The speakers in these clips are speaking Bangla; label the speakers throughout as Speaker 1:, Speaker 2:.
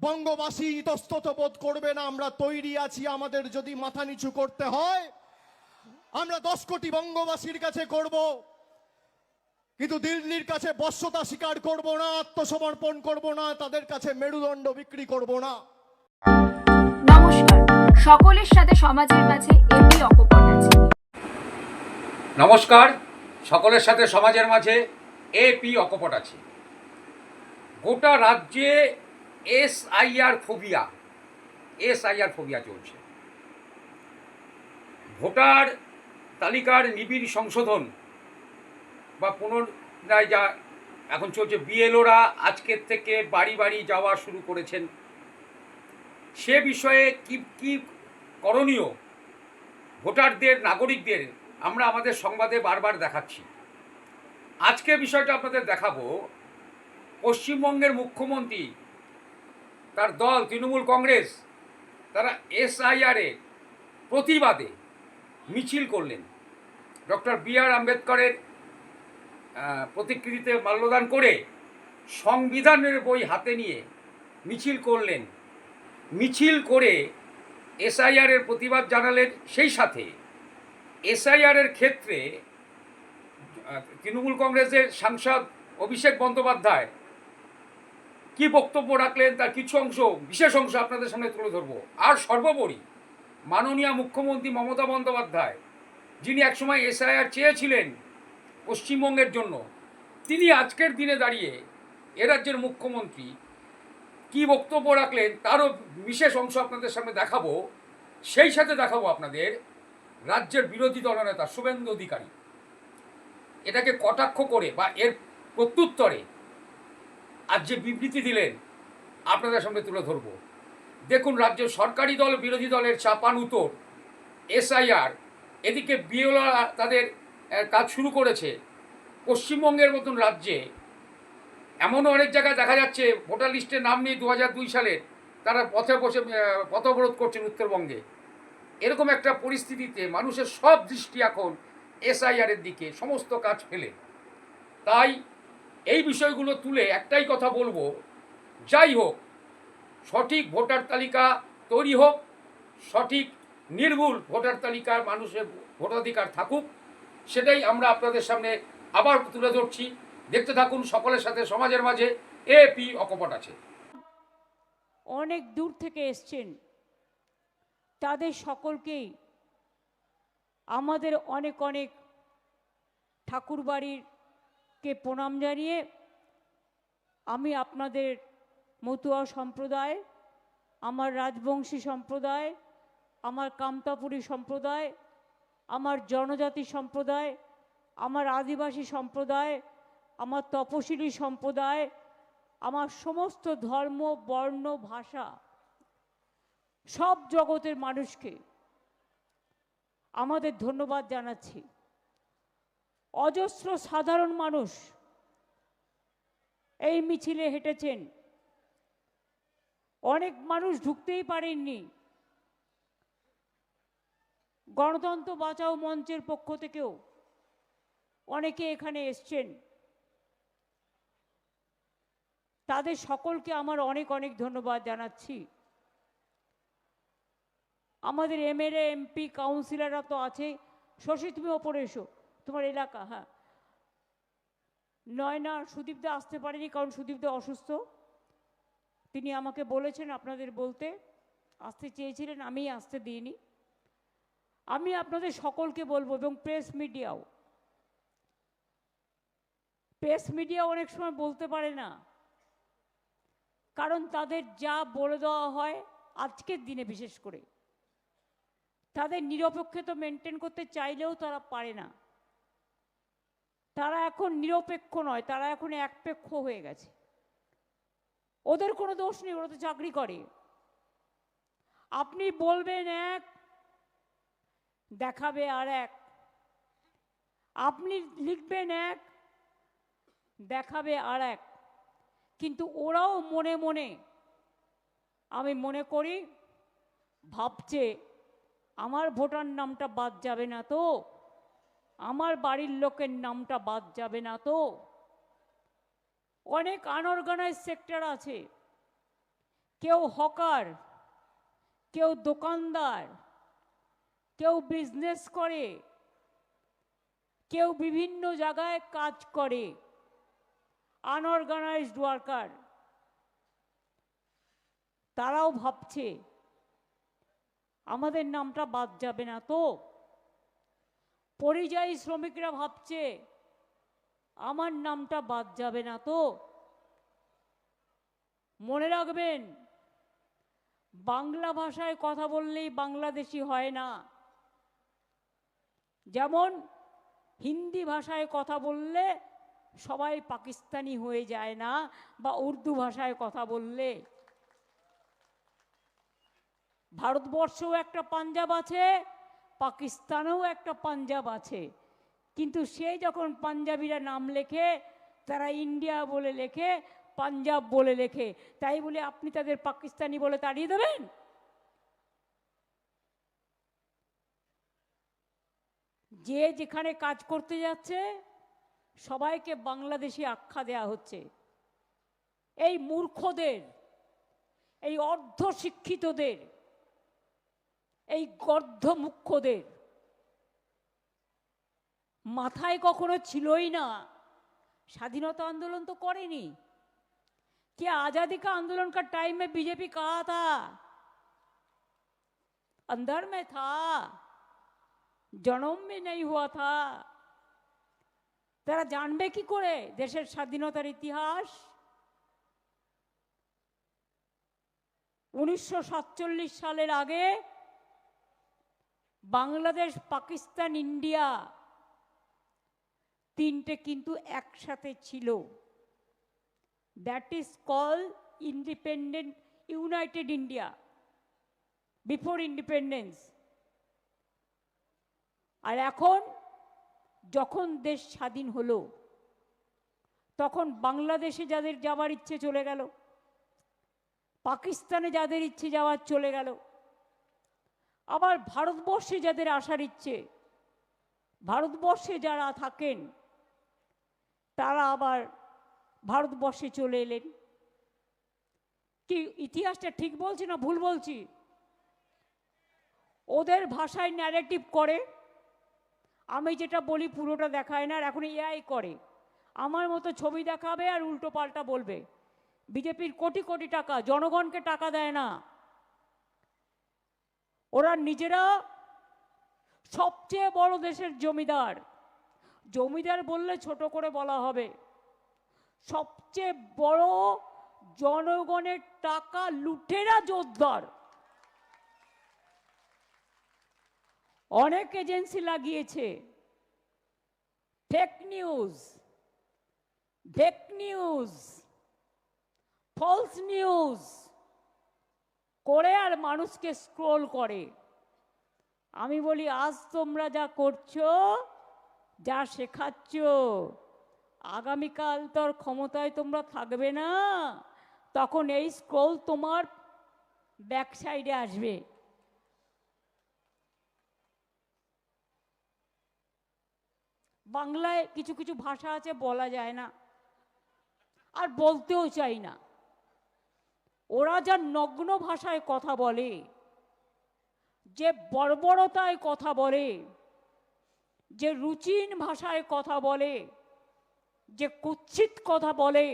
Speaker 1: বঙ্গবাসী ইতস্তত বোধ করবে না আমরা তৈরি আছি আমাদের যদি মাথা নিচু করতে হয় আমরা দশ কোটি বঙ্গবাসীর কাছে করব। কিন্তু দিল্লির কাছে বশ্যতা স্বীকার করব না আত্মসমর্পণ করব না তাদের কাছে মেরুদণ্ড বিক্রি করব না।
Speaker 2: নমস্কার। সকলের সাথে সমাজের মাঝে এমনি অকপট আছে।
Speaker 3: নমস্কার। সকলের সাথে সমাজের মাঝে এপি অকপট আছে। গোটা রাজ্যে এসআইআর ফোবিয়া এসআইআর ফোবিয়া চলছে। ভোটার তালিকার নিবিড় সংশোধন বা পুনরায় যা এখন চলছে, বিএলওরা আজকের থেকে বাড়ি বাড়ি যাওয়া শুরু করেছেন। সে বিষয়ে কি কি করণীয়? ভোটারদের, নাগরিকদের, আমরা আমাদের সংবাদে বারবার দেখাচ্ছি। আজকে বিষয়টা আপনাদের দেখাবো। পশ্চিমবঙ্গের মুখ্যমন্ত্রী তার দল, তৃণমূল কংগ্রেস, তারা এসআইআরে প্রতিবাদে মিছিল করলেন। ডক্টর বি আর আম্বেদকরের প্রতিকৃতিতে মাল্যদান করে সংবিধানের বই হাতে নিয়ে মিছিল করলেন। মিছিল করে এসআইআরের প্রতিবাদ জানালেন। সেই সাথে এসআইআরের ক্ষেত্রে তৃণমূল কংগ্রেসের সাংসদ অভিষেক বন্দ্যোপাধ্যায় কি বক্তব্য রাখলেন তার কিছু অংশ, বিশেষ অংশ আপনাদের সামনে তুলে ধরবো। আর সর্বোপরি মাননীয় মুখ্যমন্ত্রী মমতা বন্দ্যোপাধ্যায়, যিনি একসময় এসআইআর চেয়েছিলেন পশ্চিমবঙ্গের জন্য, তিনি আজকের দিনে দাঁড়িয়ে এ রাজ্যের মুখ্যমন্ত্রী কি বক্তব্য রাখলেন তারও বিশেষ অংশ আপনাদের সামনে দেখাবো। সেই সাথে দেখাবো আপনাদের রাজ্যের বিরোধী দলনেতা শুভেন্দু অধিকারী। এটাকে কটাক্ষ করে বা এর প্রত্যুত্তরে আজ যে বিবৃতি দিলেন আপনাদের সামনে তুলে ধরবো। দেখুন রাজ্য সরকারি দল বিরোধী দলের চাপান উত্তর এসআইআর এদিকে বিএলরা তাদের কাজ শুরু করেছে। পশ্চিমবঙ্গের মতন রাজ্যে এমনও অনেক জায়গায় দেখা যাচ্ছে ভোটার লিস্টে নাম নিয়ে দু হাজার দুই সালের তারা পথে বসে আহ, পথ অবরোধ করছেন উত্তরবঙ্গে। এরকম একটা পরিস্থিতিতে মানুষের সব দৃষ্টি এখন এসআইআরের দিকে সমস্ত কাজ ফেলে। তাই এই বিষয়গুলো তুলে একটাই কথা বলব। যাই হোক, সঠিক ভোটার তালিকা তৈরি হোক, সঠিক নির্ভুল ভোটার তালিকার মানুষের ভোটাধিকার থাকুক, সেটাই আমরা আপনাদের সামনে আবার তুলে ধরছি। দেখতে থাকুন, সকলের সাথে, সমাজের মাঝে এপি অকপট আছে।
Speaker 4: অনেক দূর থেকে এসছেন। তাদের সকলকেই আমাদের অনেক অনেক ঠাকুরবাড়িরকে প্রণাম জানিয়ে আমি আপনাদের মতুয়া সম্প্রদায়, আমার রাজবংশী সম্প্রদায়, আমার কামতাপুরী সম্প্রদায়, আমার জনজাতি সম্প্রদায়, আমার আদিবাসী সম্প্রদায়, আমার তপশিলি সম্প্রদায়, আমার সমস্ত ধর্ম, বর্ণ, ভাষা, সব জগতের মানুষকে আমাদের ধন্যবাদ জানাচ্ছি। অজস্র সাধারণ মানুষ এই মিছিলে হেঁটেছেন। অনেক মানুষ ঢুকতেই পারেননি। গণতন্ত্র বাঁচাও মঞ্চের পক্ষ থেকেও অনেকে এখানে এসছেন। তাদের সকলকে আমার অনেক অনেক ধন্যবাদ জানাচ্ছি। আমাদের এমএলএ এমপি কাউন্সিলররা তো আছে। শশী, তুমি ওপরে এসো। তোমার এলাকা হ্যাঁ। নয় না সুদীপদা আসতে পারেনি কারণ সুদীপদা অসুস্থ। তিনি আমাকে বলেছেন আপনাদের বলতে, আসতে চেয়েছিলেন আমি আসতে দিইনি। আমি আপনাদের সকলকে বলব এবং প্রেস মিডিয়াও, প্রেস মিডিয়া অনেক সময় বলতে পারে না। কারণ তাদের যা বলে দেওয়া হয় আজকের দিনে বিশেষ করে। তাদের নিরপেক্ষতা মেনটেন করতে চাইলেও তারা পারে না। তারা এখন নিরপেক্ষ নয়, তারা এখন একপেক্ষ হয়ে গেছে। ওদের কোনো দোষ নেই, ওরা তো চাকরি করে। আপনি বলবেন এক, দেখাবে আর এক। আপনি লিখবেন এক, দেখাবে আর এক। কিন্তু ওরাও মনে মনে, আমি মনে করি, ভাবছে, আমার ভোটার নামটা বাদ যাবে না তো? আমার বাড়ির লোকের নামটা বাদ যাবে না তো। অনেক আনঅর্গানাইজ সেক্টর আছে। কেউ হকার, কেউ দোকানদার, কেউ বিজনেস করে, কেউ বিভিন্ন জায়গায় কাজ করে। আনঅর্গানাইজড ওয়ার্কার তারাও ভাবছে, আমাদের নামটা বাদ যাবে না তো। পরিযায়ী শ্রমিকরা ভাবছে, আমার নামটা বাদ যাবে না তো। মনে রাখবেন, বাংলা ভাষায় কথা বললেই বাংলাদেশি হয় না। যেমন, হিন্দি ভাষায় কথা বললে সবাই পাকিস্তানি হয়ে যায় না, বা উর্দু ভাষায় কথা বললে। ভারতবর্ষেও একটা পাঞ্জাব আছে পাকিস্তানেও একটা পাঞ্জাব আছে। কিন্তু সে যখন পাঞ্জাবিরা নাম লেখে, তারা ইন্ডিয়া বলে লেখে, পাঞ্জাব বলে লেখে। তাই বলে আপনি তাদের পাকিস্তানি বলে তাড়িয়ে দেবেন? যে যেখানে কাজ করতে যাচ্ছে, সবাইকে বাংলাদেশি আখ্যা দেয়া হচ্ছে। এই মূর্খদের, এই অর্ধশিক্ষিতদের এই গর্ধ মুখ্যদের মাথায় কখনো ছিলই না স্বাধীনতা আন্দোলন তো করেনি कि आजादी का आंदोलन का टाइम में बीजेपी कहा था अंदर में था জনম में नहीं हुआ था তারা জানবে কি করে দেশের স্বাধীনতার ইতিহাস উনিশশো সাতচল্লিশ সালের আগে বাংলাদেশ, পাকিস্তান, ইন্ডিয়া তিনটে কিন্তু একসাথে ছিল। That is call independent United India before independence আর এখন যখন দেশ স্বাধীন হলো, তখন বাংলাদেশে যাদের যাওয়ার ইচ্ছে চলে গেল, পাকিস্তানে যাদের ইচ্ছে যাওয়ার চলে গেল আবার ভারতবর্ষে যাদের আসার ইচ্ছে, ভারতবর্ষে যারা থাকেন, তারা আবার ভারতবর্ষে চলে এলেন। কি, ইতিহাসটা ঠিক বলছি না ভুল বলছি? ওদের ভাষায় ন্যারেটিভ করে। আমি যেটা বলি পুরোটা দেখায় না, আর এখন এআই করে। আমার মতো ছবি দেখাবে আর উল্টো পাল্টা বলবে। বিজেপির কোটি কোটি টাকা, জনগণকে টাকা দেয় না। ওরা নিজেরা সবচেয়ে বড় দেশের জমিদার। জমিদার বললে ছোট করে বলা হবে। সবচেয়ে বড় জনগণের টাকা লুটেরা জোরদার। অনেক এজেন্সি লাগিয়েছে। Fake news fake news false news করে আর মানুষকে স্ক্রোল করে। আমি বলি, আজ তোমরা যা করছ, যা শেখাচ্ছ, আগামীকাল তোর ক্ষমতায় তোমরা থাকবে না, তখন এই স্ক্রোল তোমার ব্যাক সাইডে আসবে। বাংলায় কিছু কিছু ভাষা আছে, বলা যায় না। আর বলতেও চাই না। ওরা যা নগ্ন ভাষায় কথা বলে, যে বর্বরতায় কথা বলে, যে রুচিন ভাষায় কথা বলে, যে কুৎসিত কথা বলে,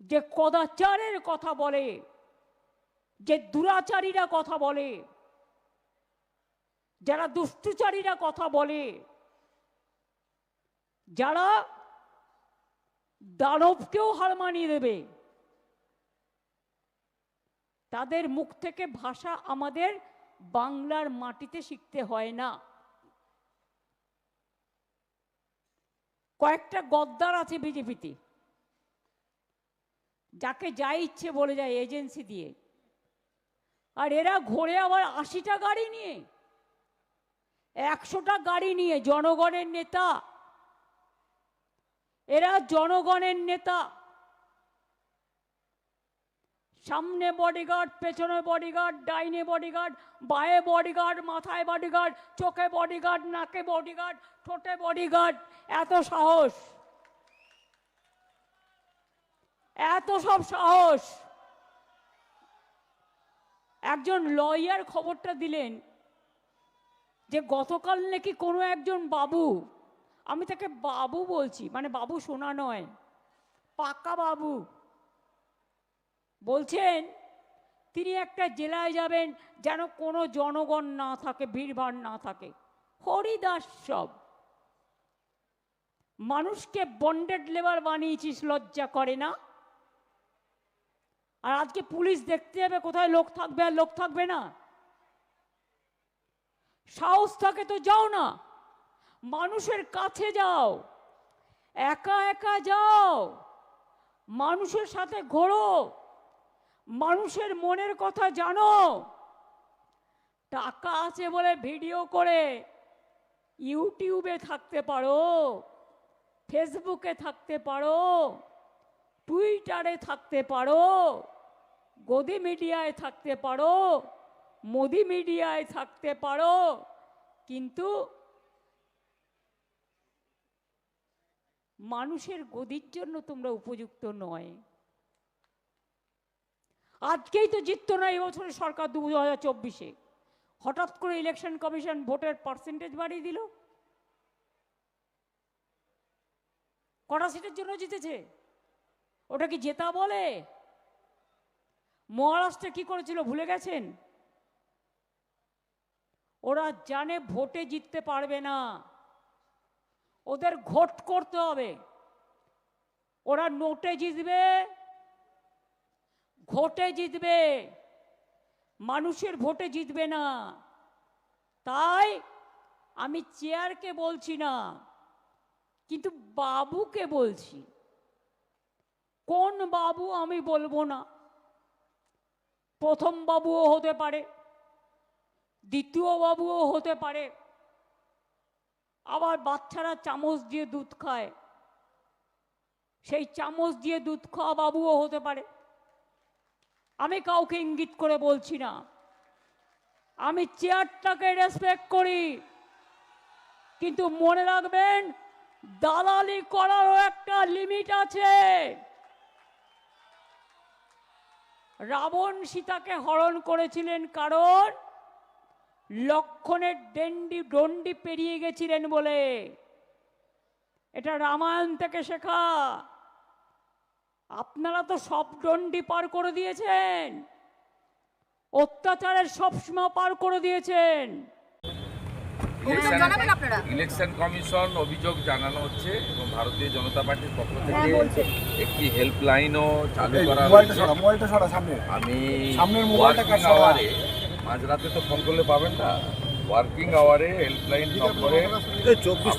Speaker 4: যে কদাচারের কথা বলে, যে দুরাচারীরা কথা বলে, যারা দুষ্টুচারীরা কথা বলে, যারা দানবকেও হার মানিয়ে দেবে। তাদের মুখ থেকে ভাষা আমাদের বাংলার মাটিতে শিখতে হয় না। কয়েকটা গদ্দার আছে বিজেপিতে। যাকে যা ইচ্ছে বলে যায় এজেন্সি দিয়ে। আর এরা ঘোরে আবার আশিটা গাড়ি নিয়ে। একশোটা গাড়ি নিয়ে জনগণের নেতা এরা জনগণের নেতা। সামনে বডিগার্ড পেছনে বডিগার্ড ডাইনে বডিগার্ড বায়ে বডিগার্ড মাথায় বডিগার্ড চোখে বডিগার্ড নাকে বডিগার্ড ঠোঁটে বডিগার্ড এত সাহস। এত সব সাহস। একজন লয়ার খবরটা দিলেন যে গতকাল নাকি কোনো একজন বাবু আমি তাকে বাবু বলছি মানে বাবু শোনা নয়, পাকা বাবু। বলছেন, তিনি একটা জেলায় যাবেন যেন কোনো জনগণ না থাকে, ভিড়ভাড় না থাকে। হরিদাস সব। মানুষকে বন্ডেড লেবার বানিয়েছিস, লজ্জা করে না? আর আজকে পুলিশ দেখতে যাবে, কোথায় লোক থাকবে আর লোক থাকবে না? সাহস থাকে তো যাও না। মানুষের কাছে যাও। একা একা যাও। মানুষের সাথে ঘোরো। মানুষের মনের কথা জানো। টাকা আছে বলে ভিডিও করে ইউটিউবে থাকতে পারো, ফেসবুকে থাকতে পারো, টুইটারে থাকতে পারো, গদি মিডিয়ায় থাকতে পারো, মোদি মিডিয়ায় থাকতে পারো, কিন্তু মানুষের গদির জন্য তোমরা উপযুক্ত নয়। আজকেই তো জিতত না এবছরের সরকার দু হাজার চব্বিশে। হঠাৎ করে ইলেকশন কমিশন ভোটের পার্সেন্টেজ বাড়িয়ে দিল। কটা সিটের জন্য জিতেছে? ওটা কি জেতা বলে? মহারাষ্ট্রে কি করেছিল, ভুলে গেছেন? ওরা জানে ভোটে জিততে পারবে না। ওদের ঘোট করতে হবে। ওরা নোটে জিতবে ভোটে জিতবে, মানুষের ভোটে জিতবে না। তাই আমি চেয়ারকে বলছি না, কিন্তু বাবুকে বলছি। কোন বাবু আমি বলব না? প্রথম বাবুও হতে পারে, দ্বিতীয় বাবুও হতে পারে। আবার বাচ্চারা চামচ দিয়ে দুধ খায়। সেই চামচ দিয়ে দুধ খাওয়া বাবুও হতে পারে। আমি কাউকে ইঙ্গিত করে বলছি না। আমি চেয়ারটাকে রেসপেক্ট করি। কিন্তু মনে রাখবেন, দালালি করারও একটা লিমিট আছে। রাবণ সীতাকে হরণ করেছিলেন কারণ লক্ষণের ডেন্ডি ডন্ডি পেরিয়ে গেছিলেন বলে। এটা রামায়ণ থেকে শেখা। আপনারা তো সব ডন্ডি পার করে দিয়েছেন। অত্যাচারের সব সীমা পার করে দিয়েছেন।
Speaker 5: ইলেকশন
Speaker 6: জানাবেন আপনারা?
Speaker 5: ইলেকশন কমিশন অভিযোগ জানানো হচ্ছে এবং ভারতীয় জনতা পার্টির পক্ষ
Speaker 6: হ্যাঁ,
Speaker 5: থেকে একটি হেল্পলাইনও চালু করা হয়েছে।
Speaker 7: সরা মোবাইলটা সরা সামনে।
Speaker 5: আমি
Speaker 7: সামনের মোবাইলটা
Speaker 5: মাঝরাতে তো ফোন করলে পাবেন না। ওয়ার্কিং আওয়ারে হেল্পলাইন নম্বরে
Speaker 7: চব্বিশ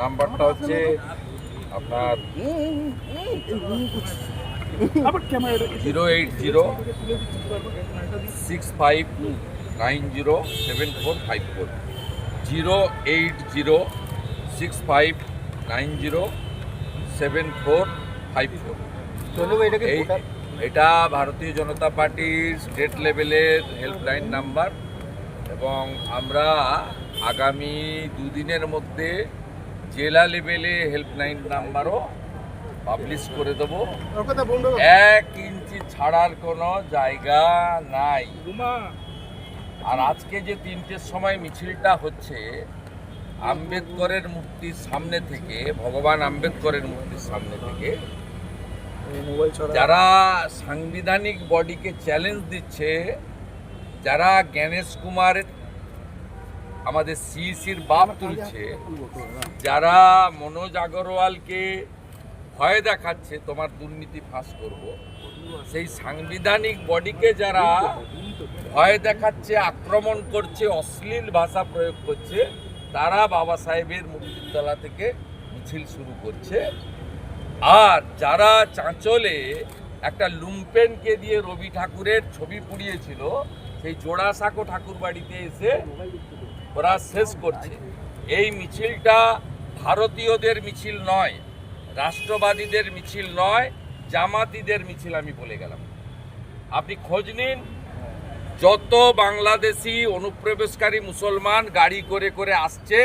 Speaker 5: নাম্বারটা হচ্ছে আপনার zero eight zero six five nine zero seven four five four. Zero eight zero six five nine zero seven four five four. এই এটা ভারতীয় জনতা পার্টির স্টেট লেভেলের হেল্পলাইন নাম্বার এবং আমরা আগামী দুদিনের মধ্যে জেলা লেভেলে হেল্পলাইন নাম্বারও পাবলিশ করে দেবো। এক ইঞ্চি ছাড়ার কোনো জায়গা নাই। আর আজকে যে তিনটের সময় মিছিলটা হচ্ছে আম্বেদকরের মূর্তির সামনে থেকে ভগবান আম্বেদকরের মূর্তির সামনে থেকে যারা সাংবিধানিক বডিকে চ্যালেঞ্জ দিচ্ছে যারা জ্ঞানেশ কুমারের আমাদের সিইসির বাপ তুলছে যারা মনোজ আগরওয়ালকে ভয় দেখাচ্ছে তোমার দুর্নীতি ফাঁস করব। সেই সাংবিধানিক বডিকে যারা ভয় দেখাচ্ছে আক্রমণ করছে অশ্লীল ভাষা প্রয়োগ করছে তারা বাবা সাহেবের মুক্তিতলা থেকে মিছিল শুরু করছে। আর যারা চাঁচলে একটা লুম্পেনকে দিয়ে রবি ঠাকুরের ছবি পুড়িয়েছিল, সেই জোড়াসাঁকো ঠাকুর বাড়িতে এসে ওরা শেষ করছে। এই মিছিলটা ভারতীয়দের মিছিল নয়, রাষ্ট্রবাদীদের মিছিল নয়, জামাতিদের মিছিল আমি বলে গেলাম। আপনি খোঁজ নিন, যত বাংলাদেশি অনুপ্রবেশকারী মুসলমান গাড়ি করে করে আসছে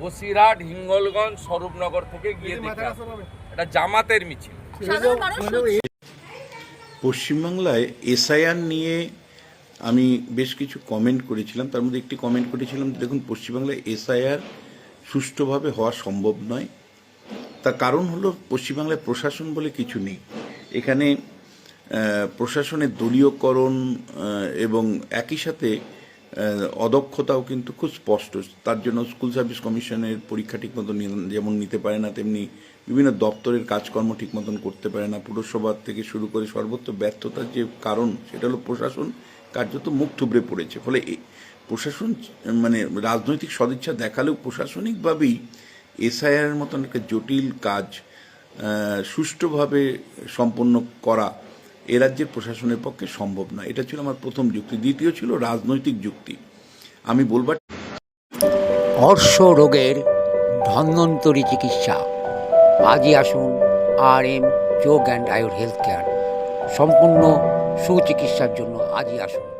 Speaker 5: বসিরহাট হিঙ্গলগঞ্জ স্বরূপনগর থেকে গিয়ে দেখে আসব। এটা জামাতের মিছিল।
Speaker 6: পশ্চিমবাংলায় এসআইআর নিয়ে আমি বেশ কিছু কমেন্ট করেছিলাম। তার মধ্যে একটি কমেন্ট করেছিলাম দেখুন পশ্চিমবাংলায় এসআইআর সুষ্ঠুভাবে হওয়া সম্ভব নয়। তার কারণ হলো পশ্চিমবাংলায় প্রশাসন বলে কিছু নেই। এখানে প্রশাসনের দলীয়করণ এবং একই সাথে অদক্ষতাও কিন্তু খুব স্পষ্ট। তার জন্য স্কুল সার্ভিস কমিশনের পরীক্ষা ঠিক মতন যেমন নিতে পারে না, তেমনি বিভিন্ন দপ্তরের কাজকর্ম ঠিক মতন করতে পারে না। পুরসভা থেকে শুরু করে সর্বত্র ব্যর্থতার যে কারণ, সেটা হলো প্রশাসন কার্যত মুখ থুবড়ে পড়েছে। ফলে প্রশাসন মানে রাজনৈতিক সদিচ্ছা দেখালেও প্রশাসনিকভাবেই এসআইআর মতন একটা জটিল কাজ সুষ্ঠুভাবে সম্পন্ন করা এ রাজ্যের প্রশাসনের পক্ষে সম্ভব নয় এটা ছিল আমার প্রথম যুক্তি। দ্বিতীয় ছিল রাজনৈতিক যুক্তি। আমি বলবার
Speaker 8: অর্শ রোগের ধন্বন্তরী চিকিৎসা। আজই আসুন R M Yog and Ayur health care. সম্পূর্ণ সুচিকিৎসার জন্য আজই আসুন।